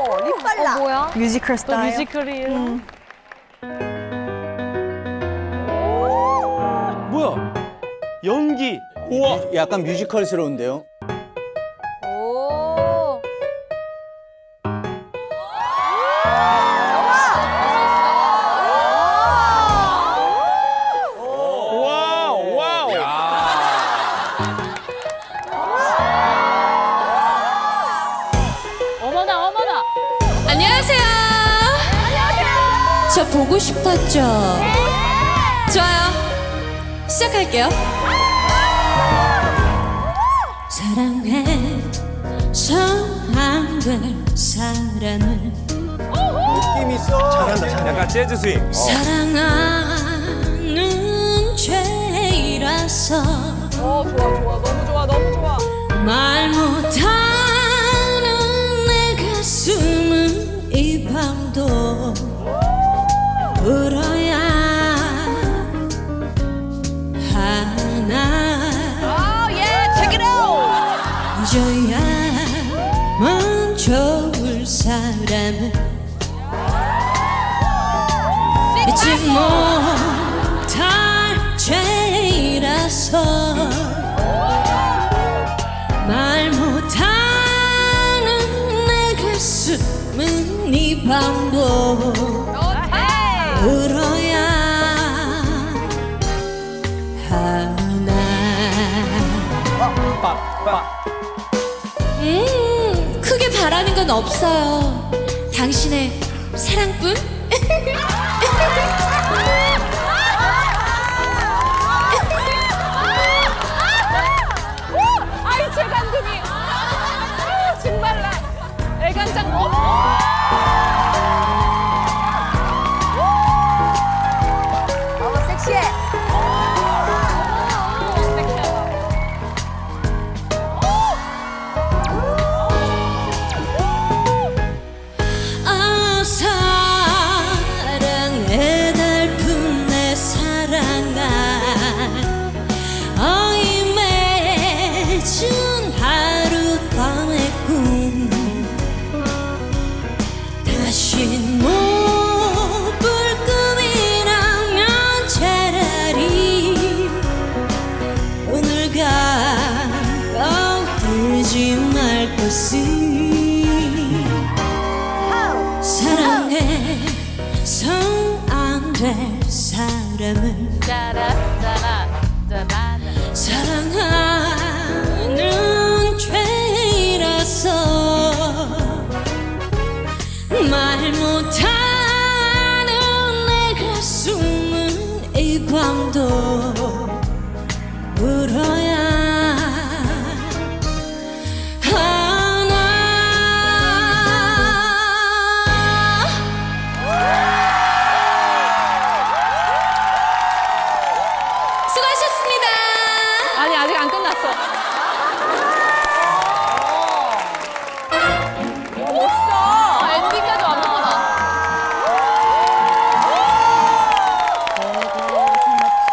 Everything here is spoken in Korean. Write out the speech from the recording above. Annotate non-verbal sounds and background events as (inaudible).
어머, 립 발라. 뭐야? 뮤지컬 또 스타일. 뮤지컬이에요. 뭐야? 연기. 우와. 약간 뮤지컬스러운데요. 안녕하세요. 저 보고 싶었죠? 좋아요. 시작할게요. 사랑해 서안될 사람을 느낌 있어. 잘한다, 잘한다. 약간 재즈 스윙. 사랑하는 죄라서 어, 좋아, 좋아. 너무 좋아, 너무 좋아. 말 못하 밤도 울어야 하나. Check it out. 잊어야만 좋을 사람은 잊지 못할 죄라서 음 크게 바라는 건 없어요. 당신의 사랑뿐 (laughs) 될 사람을 사랑하는 죄라서 말 못하는 내 가슴은 이 밤도